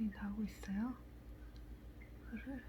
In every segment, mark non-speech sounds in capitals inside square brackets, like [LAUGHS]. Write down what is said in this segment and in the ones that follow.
많이 나오고 있어요. 이거를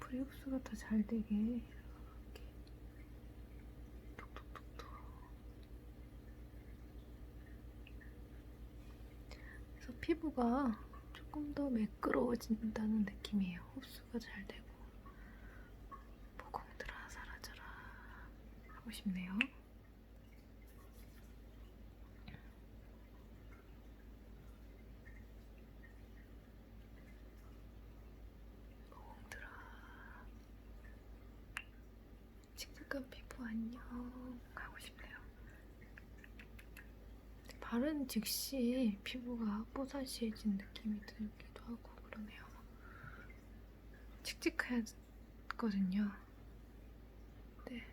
앰플이 흡수가 더 잘 되게 이렇게 톡톡톡톡 그래서 피부가 조금 더 매끄러워진다는 느낌이에요. 흡수가 잘 되고 모공들아 사라져라 하고 싶네요. 모공들아 칙칙한 피부 안녕 하고 싶네요. 바른 즉시 피부가 뽀사시해진 느낌이 들기도 하고 그러네요. 칙칙했거든요. 네.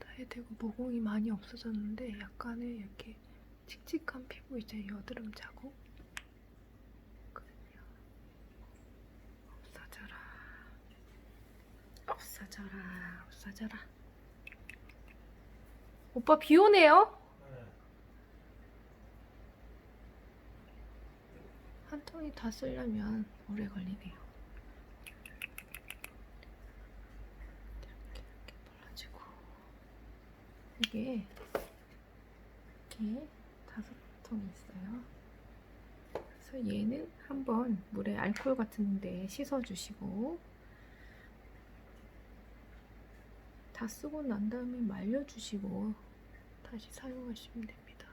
나이 되고 모공이 많이 없어졌는데 약간의 이렇게 칙칙한 피부 이제 여드름 자국 있거든요. 없어져라. 없어져라. 없어져라. 오빠 비 오네요? 한 통이 다 쓰려면 오래 걸리네요. 이렇게 이렇게 발라주고 이게 이렇게 다섯 통이 있어요. 그래서 얘는 한번 물에 알코올 같은데 씻어주시고 다 쓰고 난 다음에 말려주시고 다시 사용하시면 됩니다.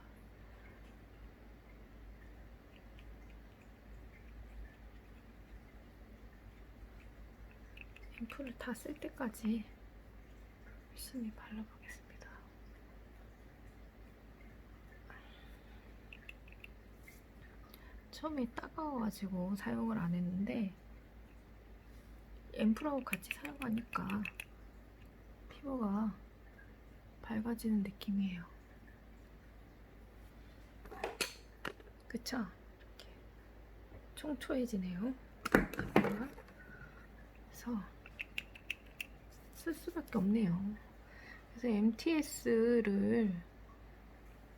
앰플을 다 쓸 때까지 열심히 발라보겠습니다. 처음에 따가워가지고 사용을 안 했는데 앰플하고 같이 사용하니까 피부가 밝아지는 느낌이에요. 그쵸? 이렇게 총초해지네요. 그래서 쓸 수밖에 없네요. 그래서 MTS를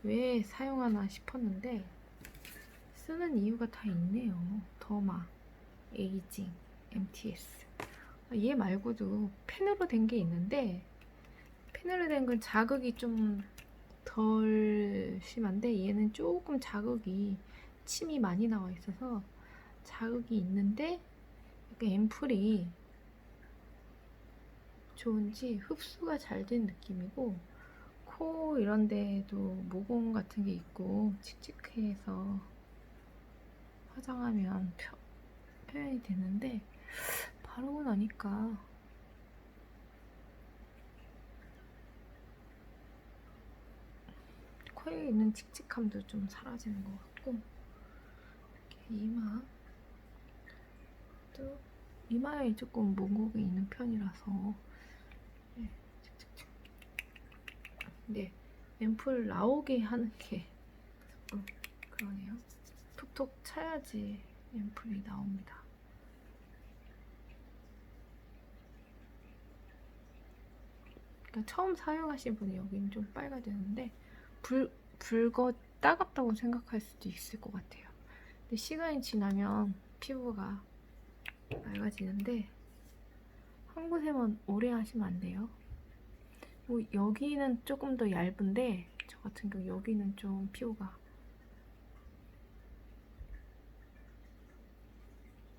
왜 사용하나 싶었는데 쓰는 이유가 다 있네요. 더마, 에이징, MTS. 아, 얘 말고도 펜으로 된 게 있는데 펜으로 된 건 자극이 좀 덜 심한데 얘는 조금 자극이 침이 많이 나와 있어서 자극이 있는데 약간 앰플이 좋은지 흡수가 잘 된 느낌이고 코 이런 데도 모공 같은 게 있고 칙칙해서 화장하면 표, 표현이 되는데 바르고 나니까 코에 있는 칙칙함도 좀 사라지는 것 같고 이렇게 이마 또 이마에 조금 모공이 있는 편이라서 네. 네, 앰플 나오게 하는 게 조금 그러네요. 톡톡 차야지 앰플이 나옵니다. 그러니까 처음 사용하신 분이 여기는 좀 빨가지는데 불 붉어 따갑다고 생각할 수도 있을 것 같아요. 근데 시간이 지나면 피부가 맑아지는데 한 곳에만 오래 하시면 안 돼요. 뭐 여기는 조금 더 얇은데 저 같은 경우 여기는 좀 피부가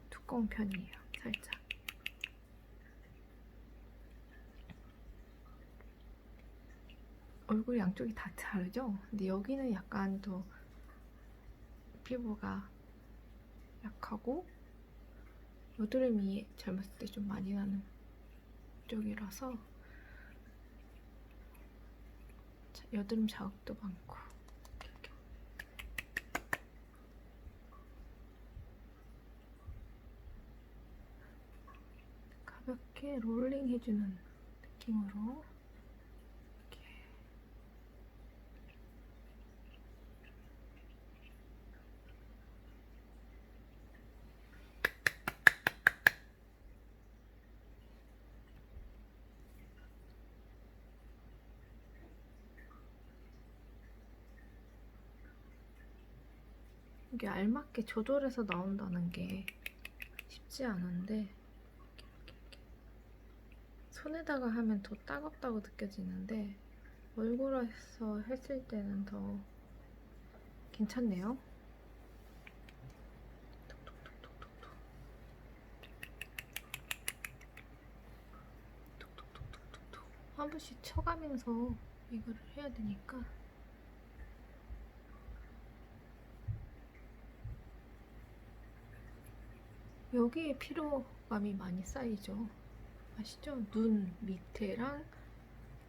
두꺼운 편이에요. 살짝. 얼굴 양쪽이 다 다르죠? 근데 여기는 약간 더 피부가 약하고 여드름이 젊었을 때 좀 많이 나는 쪽이라서 여드름 자극도 많고 가볍게 롤링 해주는 느낌으로 이게 알맞게 조절해서 나온다는 게 쉽지 않은데. 손에다가 하면 더 따갑다고 느껴지는데 얼굴에서 했을 때는 더 괜찮네요. 한 번씩 쳐가면서 이거를 해야 되니까 여기에 피로감이 많이 쌓이죠. 아시죠? 눈 밑에랑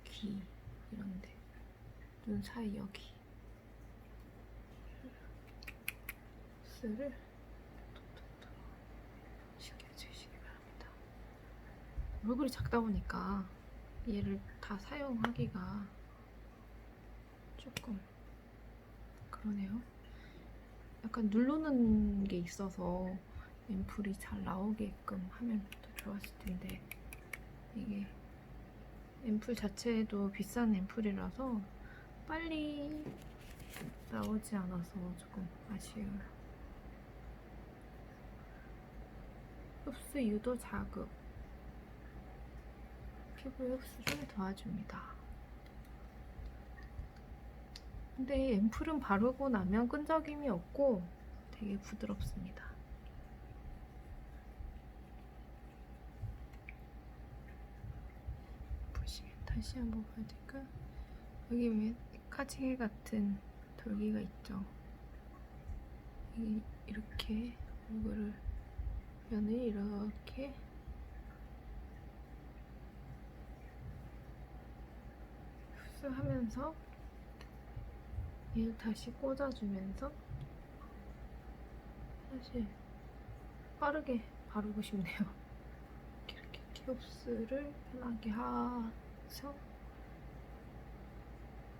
귀 이런데 눈 사이 여기 스를 시켜주시기 바랍니다. 얼굴이 작다 보니까 얘를 다 사용하기가 조금 그러네요. 약간 누르는 게 있어서 앰플이 잘 나오게끔 하면 더 좋았을 텐데 이게 앰플 자체도 비싼 앰플이라서 빨리 나오지 않아서 조금 아쉬워요. 흡수 유도 자극 피부 흡수를 도와줍니다. 근데 앰플은 바르고 나면 끈적임이 없고 되게 부드럽습니다. 보시면 다시 한번 봐야 될까? 여기 왜 카지개 같은 돌기가 있죠? 이 이렇게 얼굴을 면을 이렇게 흡수하면서 얘를 다시 꽂아주면서 사실 빠르게 바르고 싶네요. [LAUGHS] 이렇게 이렇게 흡수를 편하게 해서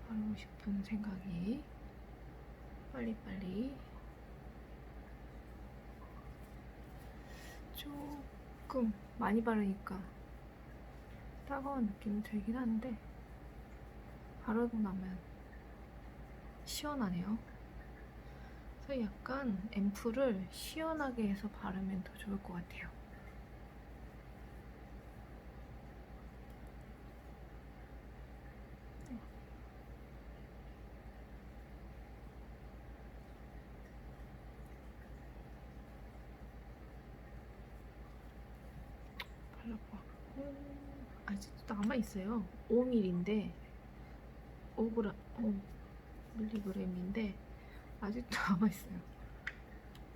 바르고 싶은 생각이 빨리빨리 조금 많이 바르니까 따가운 느낌이 들긴 한데 바르고 나면 시원하네요. 그래서 약간 앰플을 시원하게 해서 바르면 더 좋을 것 같아요. 음, 아직도 남아있어요. 5mm인데 5g, 5mg인데 아직도 [LAUGHS] 남아있어요.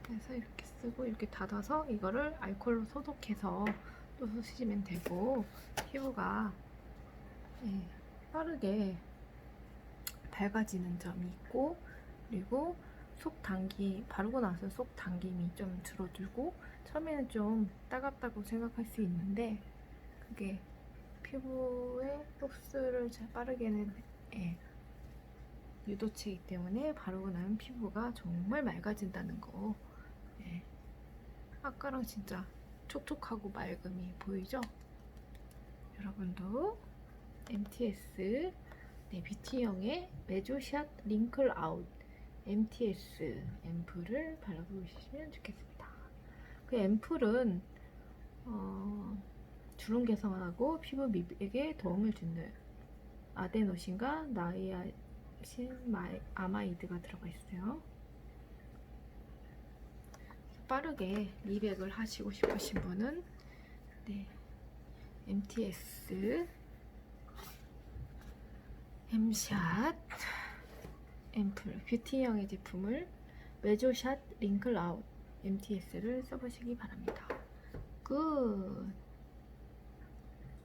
그래서 이렇게 쓰고 이렇게 닫아서 이거를 알콜로 소독해서 또 쓰시면 되고 피부가 예, 빠르게 밝아지는 점이 있고 그리고 속 당기 바르고 나서 속 당김이 좀 줄어들고 처음에는 좀 따갑다고 생각할 수 있는데 그게 피부의 흡수를 잘 빠르게 는 예, 유도체이기 때문에 바르고 나면 피부가 정말 맑아진다는 거. 예. 아까랑 진짜 촉촉하고 맑음이 보이죠? 여러분도 MTS 네, 뷰티형의 메조샷 링클 아웃 MTS 앰플을 발라보시면 좋겠습니다. 그 앰플은 어, 주름 개선하고 피부 미백에 도움을 주는 아데노신과 나이아신 마이- 아마이드가 들어가 있어요. 빠르게 미백을 하시고 싶으신 분은 네, MTS M샷 앰플 뷰티형의 제품을 메조샷 링클 아웃 MTS를 써보시기 바랍니다. 끝.